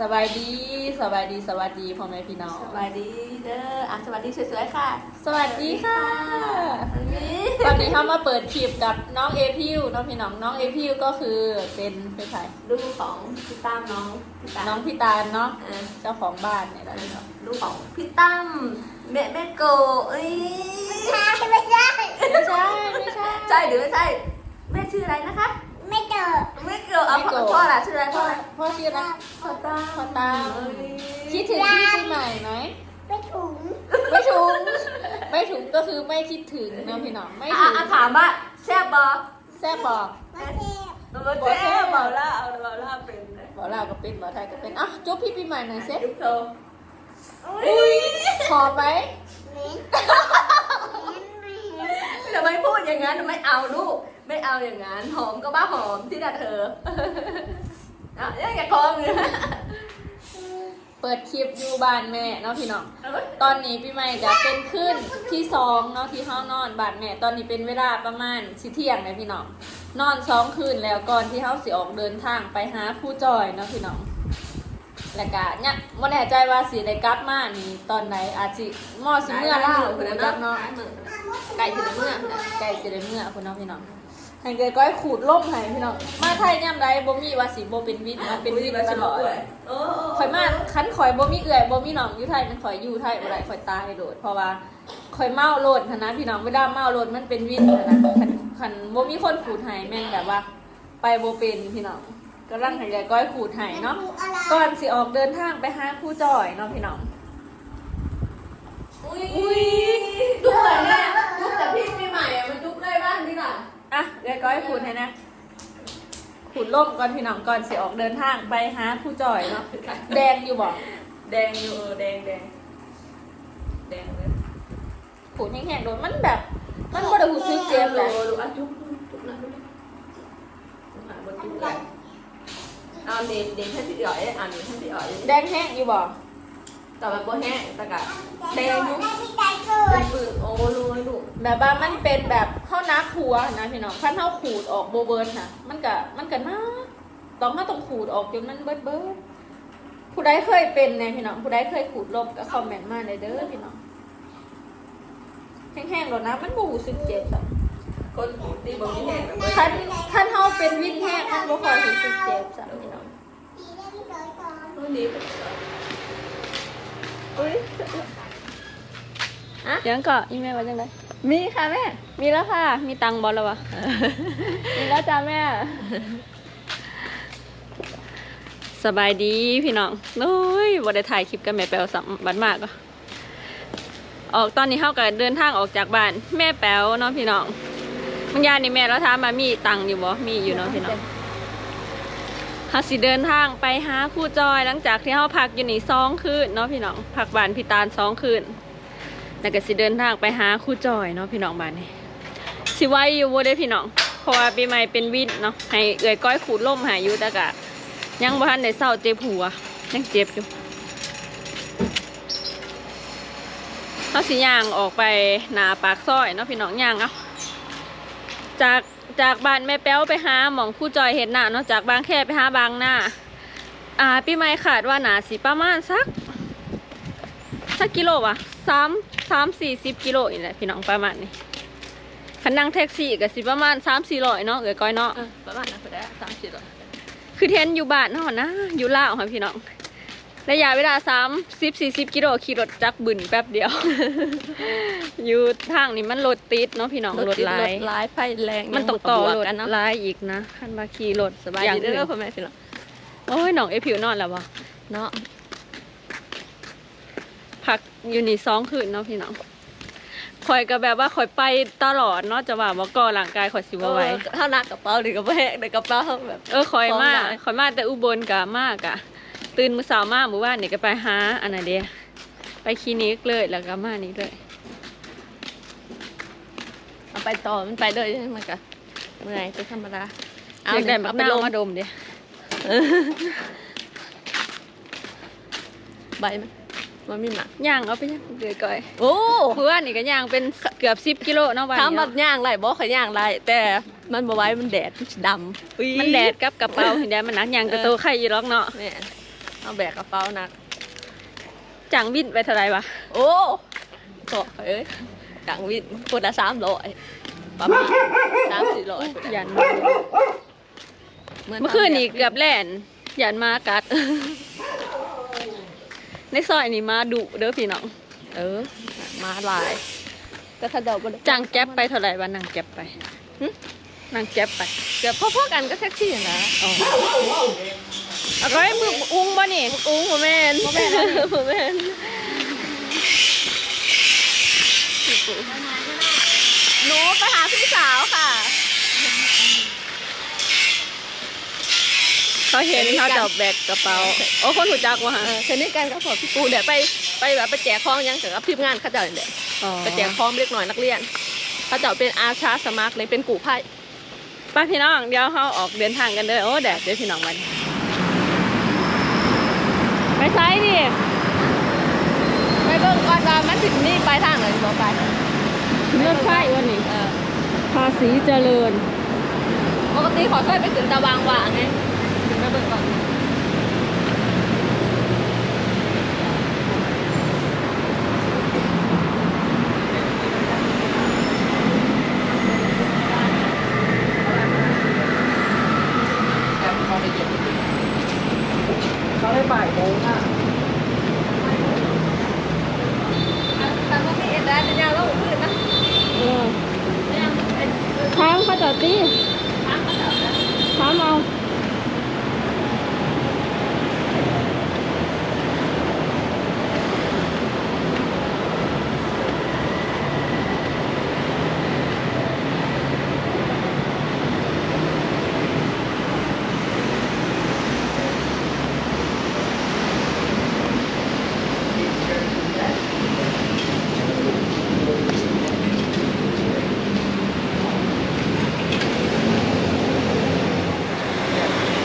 สบายดีสบายดีสวัสดีพ่อแม่พี่น้อง สวัสดีเด้ออะสวัสดีสวยๆค่ะ สวัสดีค่ะวันนี้ตอนนี้เข้ามาเปิดคลิปกับน้องเอพิวน้องพี่น้องน้องเอพิวก็คือเป็นเป็นใครลูกของพี่ตั้มน้องพี่ตั้มน้องพี่ตาลเนาะเออเจ้าของบ้านเนี่ยแหละพี่น้องลูกของพี่ตั้มแม่แม่โกเอ้ยใช่ไม่ใช่ไม่ใช่ไม่ใช่ ใช่หรือไม่ใช่แม่ชื่ออะไรนะคะ ไม่เจอแม่โกเอาพ่อพ่อล่ะชื่ออะไรพ่พ่อออะไรพ่อชื่ออะไรพ่อตั้มพ่อตามเอ้ยคิดถึงพี่ปีใหม่ไหม ไม่ถุงไม่ถุง ไม่ถุงก็คือไม่คิดถึงนะพี่น้องไม่อะถึงอะถามว่าแซ่บบ่แซ่บบอก ไม่เจ็บบ่แซ่บบ่ล่ะเอาบ่ล่ะเป็นเลยบอกลาวก็เป็นบอกไทยก็เป็นอะจุ๊บพี่ปีใหม่หน่อยเซ็ยุคโตอุ้ยขอไหมเหม็นเหม็นไม่เห็นทำไมพูดอย่างนั้นไม่เอาลูก ไม่เอาอย่างนั้น หอมก็บ้าหอมที่ดัดเธออะยังอย่าคอมเลยเปิดคลิปอยู่บ้านแม่เนาะพี่น้อง ตอนนี้พี่ใหม่จะเป็นขึ้นที่สองเนาะที่ห้องนอนบ้านแม่ ตอนนี้เป็นเวลาประมาณสิเที่ยงเลยพี่น้อง นอนสองคืนแล้วก่อนที่เขาสิออกเดินทางไปหาผู้จอยเนาะพี่น้อง แล้วก็เนี่ยไม่แน่ใจว่าสิได้กลับมานี่ตอนไหนอาจสิหมอสิเมื่อเล่าหัวจักเนาะไก่ถึงเมื่อไก่สิได้เมื่อคุณน้องพี่น้อง ห้เกยก้อยขูดล่มให้พี่น้อง มาไทยย่ำไรบ่มีว่าสิบ่เป็นวิทย์มาเป็นวิทย์ตลอดโอ้ข่อยมาคันข่อยบ่มีเอื่อยบ่มีหนองอยู่ไทยมันข่อยอยู่ไทยบ่ได้ข่อยตายโดด เพราะว่าข่อยเมาโลดนะพี่น้องเวลาเมาโลดมันเป็นวินหั้นะคันคันบ่มีคนขูดให้แม่งแบบว่า ไปบ่เป็นพี่น้องกำลังห้ยายก้อยขูดให้เนาะ ก่อนสิออกเดินทางไปหาครูจอยเนาะพี่น้องอุ้ยจุ๊บเลยแม่จุ๊บแต่พี่ใหม่อะมันจุ๊บได้บ้างพี่หน่ะ อะยายก้อยขูดให้นะขูดล่มก่อนพี่น้องก่อนสิออกเดินทางไปหาครูจอยเนาะแดงอยู่บ่แดงอยู่เออแดงแดงแดงเลยขูดแห้งๆโดนมันแบบ มันบ่ได้รู้สึกเจ็บแหละดูอะจุ๊บจุ๊บนะจุ๊บนะจุ๊บนะบนจุ๊บเลยเอาเด่นเด่นให้พี่อ๋อยอ่านเด่นให้พี่อ๋อยแดงแห้งอยู่บ่ แต่แบบบ่แห้งแต่กะแดงอยู่ไม่มีใจเกิเป็ดนปืนโอ้รู้ไอ้ลูกแบบว่ามันเป็นแบบเข้านักหัวนะพี่น้องขั้นเข้าขูดออกโบเบิร์นค่ะมันก็มันก็น่าต้องมาต้องขูดออกจนมันเบิดเบิดผู้ใดเคยเป็นเนี่ยพี่น้องผู้ใดเคยขูดลบก็คอมเมนต์มาเลยเด้อพี่น้องแห้งๆแล้วนะมันบ่รู้สึกเจ็บสักคนตีบ่มีแห้งแบบขั้นขั้นเฮาเป็นวินแห้งมันบ่ค่อยรู้สึกเจ็บสักพี่น้อง สีเล่นเลยก่อนคนดีแบบอุ้ยยังก็อีเมลว่าจังไดมีค่ะแม่ มีแล้วค่ะ มีตังค์บอลแล้ววะมีแล้วจ้าแม่ สบายดีพี่น้องโอ้ยบ่ได้ถ่ายคลิปกับแม่แป๋วสัมบันมากก็ออกตอนนี้เฮาก็เดินทางออกจากบ้าน แม่แป๋วเนาะพี่น้องบางอยางนี่แม่เราถามมามีตังค์อยู่บ่มีอยู่เนาะพี่น้อง เฮาสิเดินทางไปหาครู่จอยหลังจากที่เฮาพักอยู่นี่สองคืนเนาะพี่น้องพักบ้านพี่ตาลสองคืนแล้วก็สิเดินทางไปหาครู่จอยเนาะพี่น้องบ้านนี้สิไว้อยู่บ่ได้พี่น้องเพราะว่าปีใหม่เป็นวินเนาะให้เอื่อยก้อยขูดล่มหายอยู่แต่กะยังบ่ทันได้เศร้าเจ็บหัวยังเจ็บอยู่เขาสิย่างออกไปหนาปากซอยเนาะพี่น้องย่างเอาจาก จากบ้านแม่แป้วไปหาหมองครู่จอยเห็นหน้าเนาะจากบางแคไปหาบางหน้า อ่าปีใหม่ขาดว่าหนาสิประมาณสัก สักกิโลวะสามสามสี่สิบกิโลอีกแหละพี่น้องประมาณนี้คันนั่งแท็กซี่ก็สิประมาณสามสี่ร้อยเนาะเอ๋ยก้อยเนาะประมาณนั้นก็ได้สามสิบร้อยคือเทนอยู่บ้านเนาะนะอยู่ลาวค่ะพี่น้อง ระยะเวลาสามสิบสี่สิบกิโลขี่รถจักรบึนแป๊บเดียว อยู่ทางนี้มันรถติดเนาะพี่น้องรถหลายลายไฟแรงมันต้องต่อรถกันเนาะหลายอีกนะคันมาขี่รถสบายอย่างดีเด้อื่อนพ่อแม่พี่น้องโอ้ยน้องเอผิวนอนแล้ววะเนาะพักอยู่นี่สองคืนเนาะพี่น้องข่อยก็แบบว่าข่อยไปตลอดเนาะจะว่าว่าก่อร่างกายข่อยสิบ่ไหวถ้าหนักกระเป๋าหรือกระเป๋าเด็กกระเป๋าแบบ เออข่อยมาฟ้องได้ข่อยมาแต่อุบลกะมากะ ตื่นมื้อเช้ามาหมู่บ้านนี่ก็ไปหาอันน่ะเดียไปคลินิกเลยแล้วก็มานี่เลยเอาไปต่อมันไปเลยมันก็เมื่อยเป็นธรรมดาอยากได้มะเอาไปนาวลงมาดมเดียใบมันมันมีหมักย่างเอาไปย่างเดือยก่อยโอ้เมื่อวานนี่ก็ย่างเป็นเกือบ10กิโลเนาะวันถามนี้ว่าเนาะย่างไรบ่ขอยย่างไรแต่มันบ่ไหว้มันแดดมันสิดำอุ๊ยมันแดดกับกระเป๋าเห็นได้มันหนักย่างกระโตไข่อยู่หรอกเนาะแม่ เอาแบกกระเป๋าหนักจังบินไปเท่าไหรวะโอ้โถเอ้ยจังวินคนละสามร้อยประมาณสามสี่ร้อยยันหเมื่อคืนนี่เกือบแล่นยันมากัด ในซอยนี่มาดุเด้อพี่น้อง เออ มาหลายแต่ถ้าเดาบ่ได้จังแก๊ปไปเท่าไหร่วะนางแก๊ปไปหึนางแก๊ปไป เกือบพ่อๆกันก็แท็กซี่นะ เอาก็ให้มึงอุ้งบ่นี่อุ้งโมแมนบ่แม่นแล้วนี่บ่แม่นหนูไปหาพี่สาวค่ะ เขาเห็นเขาจับแบกกระเป๋า โอ้คนหูจักวะฮะเออเคยนี่กันก็พอพี่ปูเดี๋ยวไปไปแบบไปแจกของยังกับทีมงานเขาเจะเดี๋ยวอ๋อไปแจกของเล็กหน่อยนักเรียนเขาเจะเป็นอาชาสมัครเลยเป็นกู่ไพ่ไป้าพี่น้องเดี๋ยวเขาออกเดินทางกันเด้อโอ้แดดเดี๋ยวพี่น้องมัน ไปไซส์ดิไปเบิ่งก่อนว่ามันถึงนี่ปลายทางเลยบอกไปรถไฟวันนี้เออภาษีเจริญ ปกติขอช่วยไปถึงตะวางหวางไงถึงไปเบิ่งก่อน เขาได้บ่ายโมงอะ แต่ว่ามีเอ็ดได้เป็นยาวแล้วขึ้นนะ เออทางเขาจอดตีถามเอา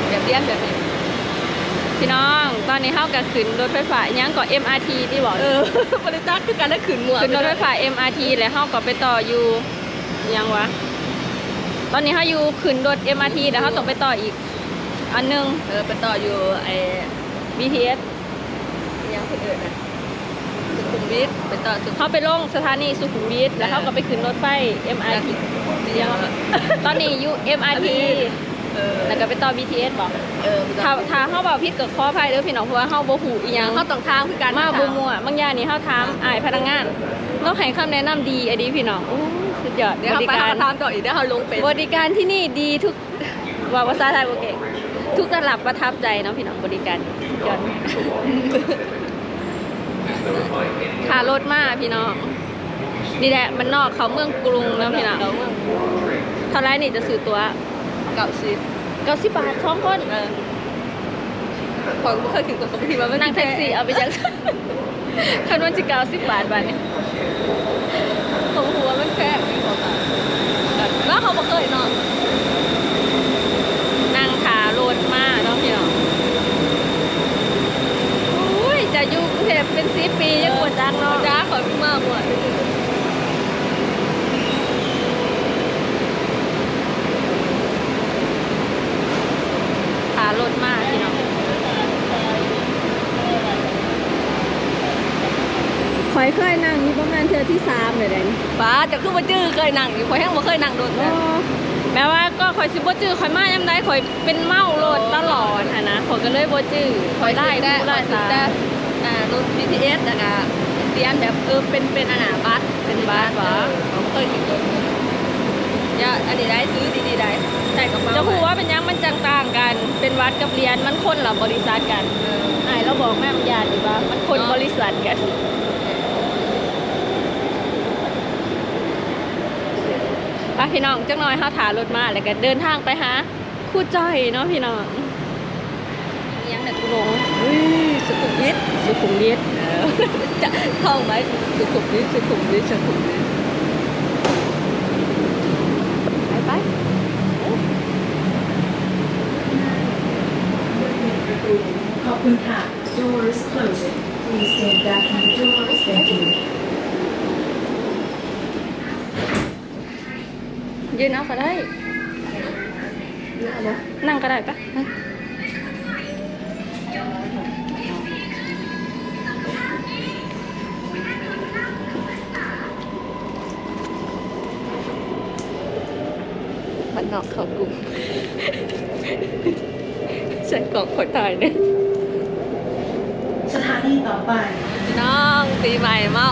แบบเรียนแบบนี้พี่น้องตอนนี้เข้ากับขึ้นรถไฟฟ้ายังเกาะ MRT ที่บอกเออบริจาคคือการได้ขืนหมวกขึ้นรถไฟฟ้า MRT แล้วเข้าก็ไปต่ออยู่ยังวะตอนนี้เขาอยู่ขึ้นรถ MRT แล้วเขาต้องไปต่ออีก อันหนึงเออไปต่ออยู่ไอ้ BTS ยังคนอื่นนะสุขุมวิทไปต่อสุขุมเขาไปลงสถานีสุขุมวิทแล้วเขาก็ไปขึ้นรถไฟ MRT ยังตอนนี้อยู่ MRT เออแล้วก็ไปต่อ BTS บอกเออถ้าถ้าเขาบอกผิดก็ขออภัยเด้อพี่น้องเพราะว่าเขาบ่หูอีหยังเขาต้องทางคือการมาบ่มัวบางอย่างนี่เขาถามอายพนักงานเราให้คำแนะนำดีอันนี้พี่น้องโอ้สุดยอดเดี๋ยวบเขาริไปการเขาทำต่ออีกเดี๋ยวเขาลงเป็นบริการที่นี่ดีทุกว่าภาษาไทยบ่เก่งทุกระดับประทับใจเนาะพี่น้องบริการสุดยอดขารถมาพี่น้องนี่แหละมันนอกเขาเมืองกรุงเนาะพี่น้องเขาเมืองเท่าไรนี่จะซื้อตัว เก่าชิดเก้าสิบบาทสองคนเออของเคยถึงกับสมทีมาไม่นั่งแท็กซี่เอาไปยังคันวันจิเก้าสิบบาทบาทนี่ตรงหัวมันแคบไม่พอกันแล้วเขาบอกเคยนอน นั่งขารถมาเนาะพี่น้องอุ้ยจะอยู่กรุงเทพเป็นสิบปียังปวดจังเนาะ จ้าขอพี่มากหมด ขารถมาพี่น้องคอยเคยนั่งนี่ประมาณเทื อที่สามเลยเดนป้าจะขึ้นมาจื้อเคยนั่งอยู่คอยแห้งบ่เคยนั่งโดนนะแม้ว่าก็คอยซิบ่จื้อคอยมายังได้คอยเป็นเมารถตลอดหั้นนะคอยก็เลยบ่จื้อคอยได้ได้ผู้ได้ได้ถึงตาแต่อ่ารถ BTS แล้วก็เรียนแบบเออเป็นเป็นอาหารบัสเป็นบัสเหรอผมเคยถึงตัวอย่าอันนี้ได้ซื้อดีๆได้ได้กระเป๋าจะพูดว่าเป็นยังมันจังต่างกัน เป็นวัดกับเรียนมันคนละบริษัทกันเออไอ้ายเราบอกแม่มันยานดีว่ามันคนเนาะบริษัทกัน ไปพี่น้องจังน้อยห้าถารถมาแล้วก็เดินทางไปหาครู่จ้อยเนาะพี่น้องยังแต่กูหลงเฮ้ยสุขุมวิทสุขุมวิทเออจะท่องไหมสุขุมวิทสุขุมวิทสุขุมวิทไปไปขอบคุณค่ะ Doors closing. Please stand back from the doors. Thank you. ยืนเอาก็ได้ นั่งก็ได้ปะมันนอกเขากลุ่มฉันกล่องขอตายเนี่ยสถานีต่อไปน้องตีใหม่มา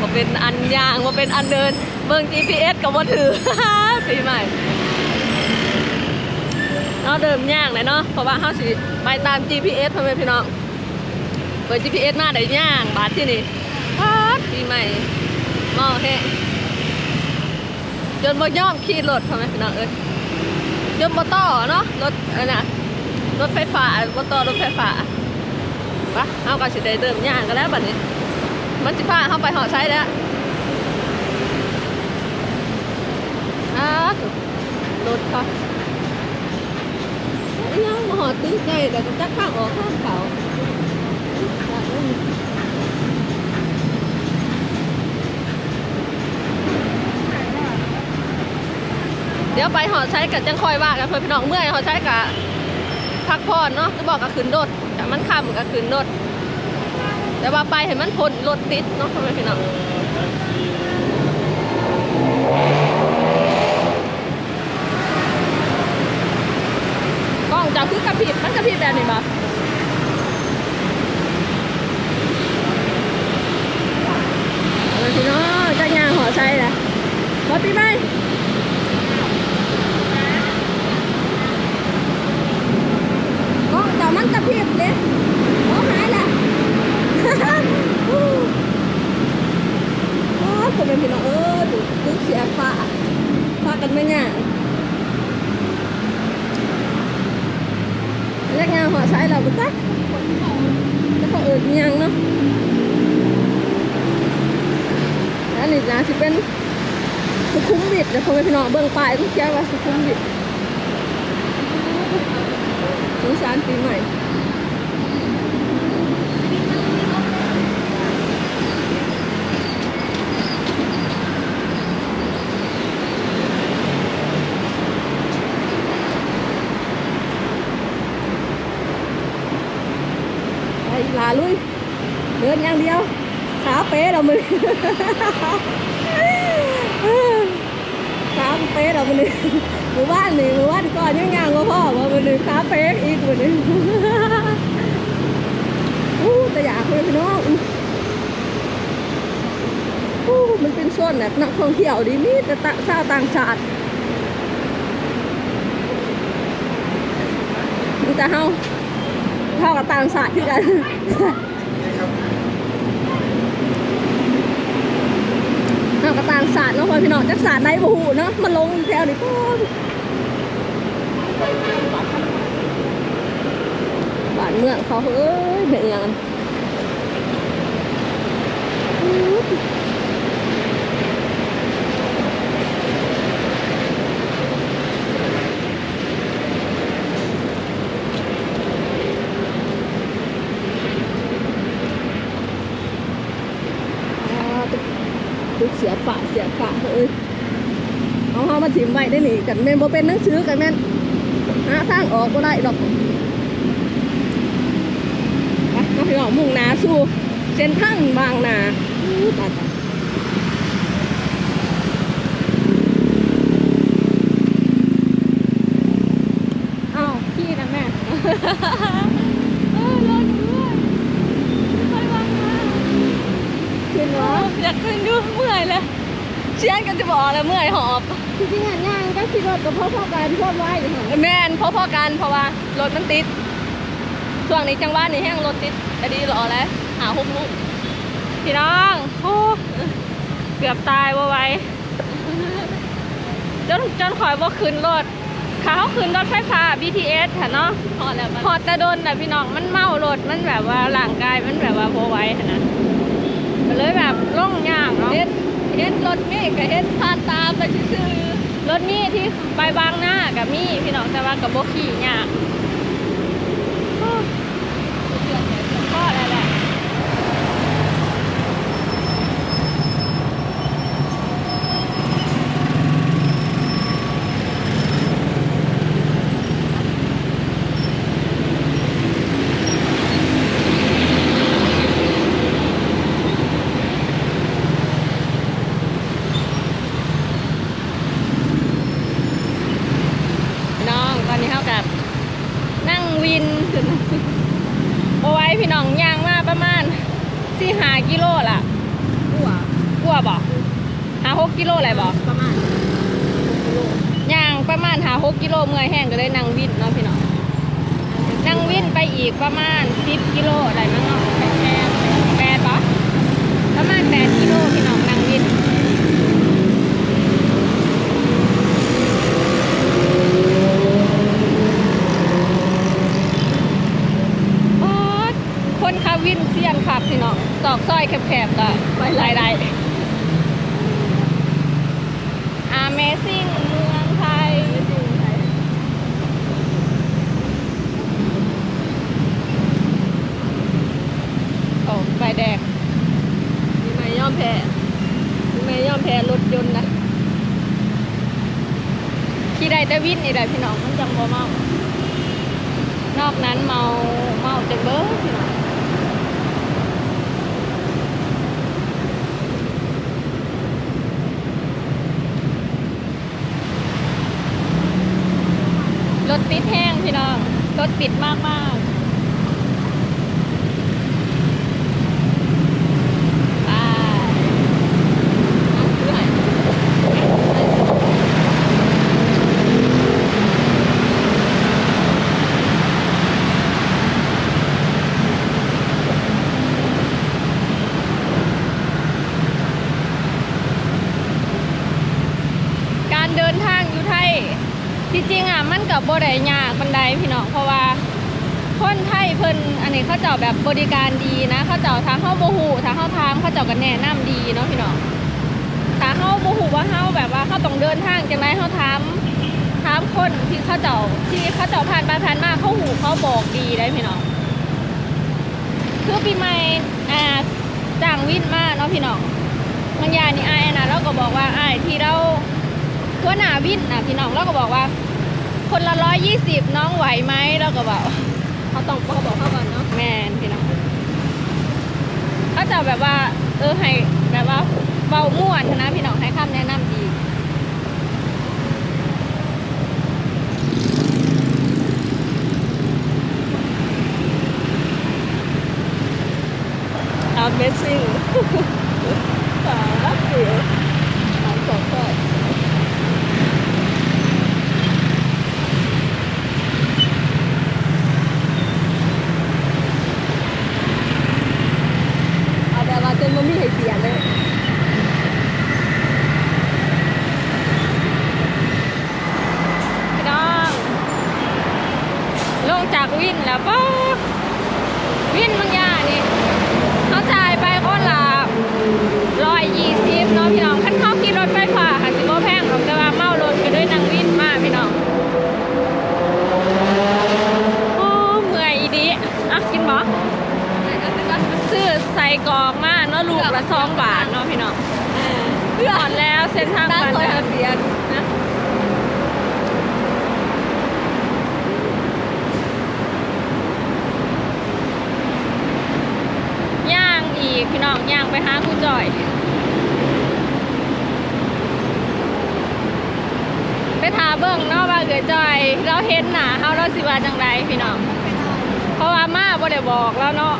ว่าเป็นอันยางว่าเป็นอันเดิน เบิ่ง GPS กับว่าถือปีใหม่เนาะเดิมยากเลยเนาะเพราะว่าเขาสิไปตาม GPS พ่อแม่พี่น้องเปิด GPS มาได้ยากบาทที่นี่พาดปีใหม่มาแห้งจนบ่ยอมขี่รถพ่อแม่พี่น้องเอ้ยจนบ่ต่อเนาะรถอันน่ะรถไฟฟ้าบ่ต่อรถไฟฟ้าปะเอาก็สิได้เดิมยางกันแล้วบัดนี้ มันสิพาเข้าไปหอใช้แล้ว อ้าวรถเขาไอ้ยังมหอตื้อไงแต่ก็จักข้างออกข้างเขาเดี๋ยวไปหอใช้กับจังคอยว่ากันเพื่อนพี่น้องเมื่อยหอใช้กับพักผ่อนเนาะจะบอกก็ขึ้นรถแต่มันค่ำก็ขึ้นรถแต่ว่าไปเห็นมันพ้นรถติดเนาะพ่อแม่พี่น้องกล้อง จับคือกระพริบมันกระพริบแบบนี้บ่เอาละพี่น้องจะย่างหอใช่ละบอปีไหม่ก็แต่มันกระพริบเลยโอ้หายละ โอ้โอ้ผมเป็นพี่น้องเออดูดูเสียฟ้าฟ้ากันไหมเนี่ยแรกงานหัวใช้เราบุตักแล้วก็เอิดเมียงเนาะอันนี้นะสิเป็นสุขุมวิทนะพ่อแม่ พี่น้องเบิ่งป้ายทุกอย่างว่าสุขุมวิ ทสุสานปีใหม่ไปลาลุยเดินอย่างเดียวขาเป๊ะเรามือขาเป๊ะเรามือหมู่บ้านนี่หมู่บ้านก่อนยังยางก็พ่อว่ามือขาเป๊ะอีกมืออู้แต่อยากเลยพี่น้องอู้มันเป็นส่วนแบบนักท่องเที่ยวดีมีแต่ตะชาวต่างชาติมีแต่เฮาเท่ากับต่างชาติที่กัน เฮากับต่ อยพี่น้องจักสาติไหนบ่ฮู้เนาะมาลงแถวนี้ก่อนบ้านเมืองเขาเอ้ยเป็นยังไงอู้หูอ่าตุ๊กตุ๊กเสียฝาเสียฝาเอ้ยเอาเฮามาถิ่ม ไว้ได้หนิกันแม่นบ่เป็นหนังสือกันแม่นหาทางออกบ่ได้ดอกไปมาพี่น้องมุ่งหนาสู่เส้นทางบางนาอู้ตายตายอ้าวพี่นะแม่ เออรอหนูด้วยไปบางนาขึ้นวะอยากขึ้นดูเมื่อยเลยเชียนกันจะบอกแล้วเมื่อยหอบจริงๆอะย่างก็ ขี่รถกับพ่อพ่อกันพ่อไว้เลยค่ะแม่นพอๆกันเพราะว่ารถมันติดช่วงนี้จังหวะนี้แห้งรถติดแต่ดีรอแล้วหาหกลูกพี่น้องโอ้เกือบตายว่าไว้จนจนคอยว่าขึ้นรถขาเขาขึ้นรถไฟฟ้า BTS ค่ะเนาะพอแล้วมันพอแต่โดนแต่พี่น้องมันเมารถมันแบบว่าร่างกายมันแบบว่าโบไหว้ค่ะนะก็เลยแบบล่องยากเนาะเฮ็ดเฮ็ดรถเมฆกับเฮ็ดผ่านตามไปซื่อ รถมีที่ไปบางหน้ากับมีพี่น้องแต่ว่ากับโบขี่ยาก อีกประมาณสิบกิโลอะไรมั้งเนาะแปดแปดปะประมาณแปดกิโลพี่น้องนั่งวินโอ๊ยคนขับวินเซียนขับพี่น้องตอกซอยแคบๆก็ไปหลายๆ Amazing เมืองไทย โอ้ไฟแดง มีไหมยอมแพ้มีไหมยอมแพ้รถยนต์นะ ขี่ได้ แต่วินนี่แหละพี่น้องมันจังบ่เมานอกนั้นเมาเมาจังเบ้อพี่น้องรถติดแห้งพี่น้องรถติดมากมากๆไปเอาซื้อให้การเดินทางอยู่ไทย ที่จริงอะมันกั บโบได้ยากบันไดพี่น้องเพราะว่าคนไทยเพิ่นอันนี้เขาเจ้าแบบบริการดีนะเขาเจ้าทางเข้าโมหูทางเข้าทางเขาเจ้ากันแนะนำดีเนาะพี่น้องถ้าเข้าโมหูว่าเข้าแบบว่าเขาต้องเดินทางจังไรเขาถามถามคนที่เขาเจ้าที่เขาเจ้าผ่านไปผ่านมาเขาหูเขาบอกดีได้พี่น้องคือปีใหม่อ่าจ้างวินมาเนาะพี่น้องบางอย่างนี่อายนะเราก็บอกว่าอายที่เราหัวหน้าวินนะพี่น้องเราก็บอกว่า คนละร้อยยี่สิบน้องไหวไหมเราก็บอกเขาต้องเขาบอกเขาก่อนเนาะแมนพี่น้องเขาจะแบบว่า เออให้แบบว่าเบาม่วนนะพี่น้องให้คำแนะนำดีอาเมซิ่งสาสิสามสองก้อยเอาแบบว่าจนมันมีให้เสียเลย พี่น้องลงจากวินแล้วป๊บวินบางอย่างนี่เขาจ่ายไปคนละร้อยยี่สิบเนาะพี่น้องขั้นเขาขี่รถไฟฟ้าค่ะสิบ่แพงหรอกแต่ว่าเมารถไปด้วยนางวินมาพี่น้องโอ้เมื่อยอีดีอะกินบ่ ซื้อใส่กรอกมาเนาะลูกละสองบาทเนาะพี่น้องเพื่อนแล้วเส้นทาง ด้าน บ้าน ซอย นะ ทะเบียนนะ ย่างอีกพี่น้องย่างไปหาครูจ่อย ไปถาเบิ่งเนาะว่าเกิดจอย เราเห็นหนาเฮาเราสิว่าจังไรพี่น้องเพราะว่ามาบ่ได้บอกแล้วเนาะ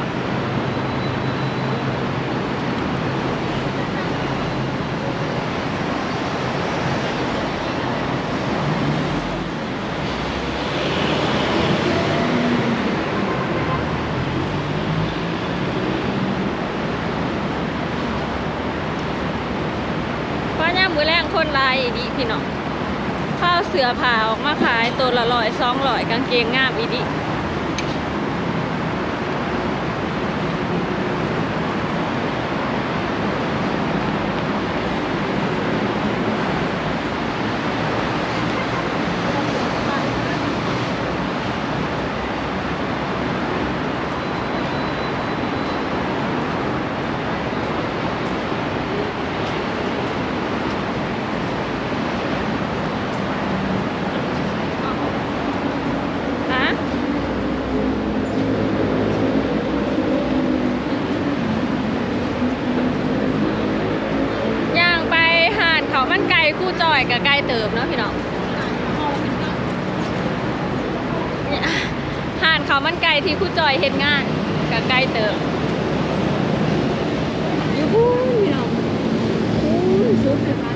เพราะย่ามมือแรงคนลายดีพี่น้อง เสือผ่าออกมาขายตัวละร้อยสองร้อยกางเกงงามอีดี ฮะย่างไปห่านเขามันไกลคู่จอยกับไกล เติมเนาะพี่น้องห่านเขามันไกลที่คู่จอยเห็นงานกับไกลเติมยู่พูพี่น้องพูนสุดเลยบ้า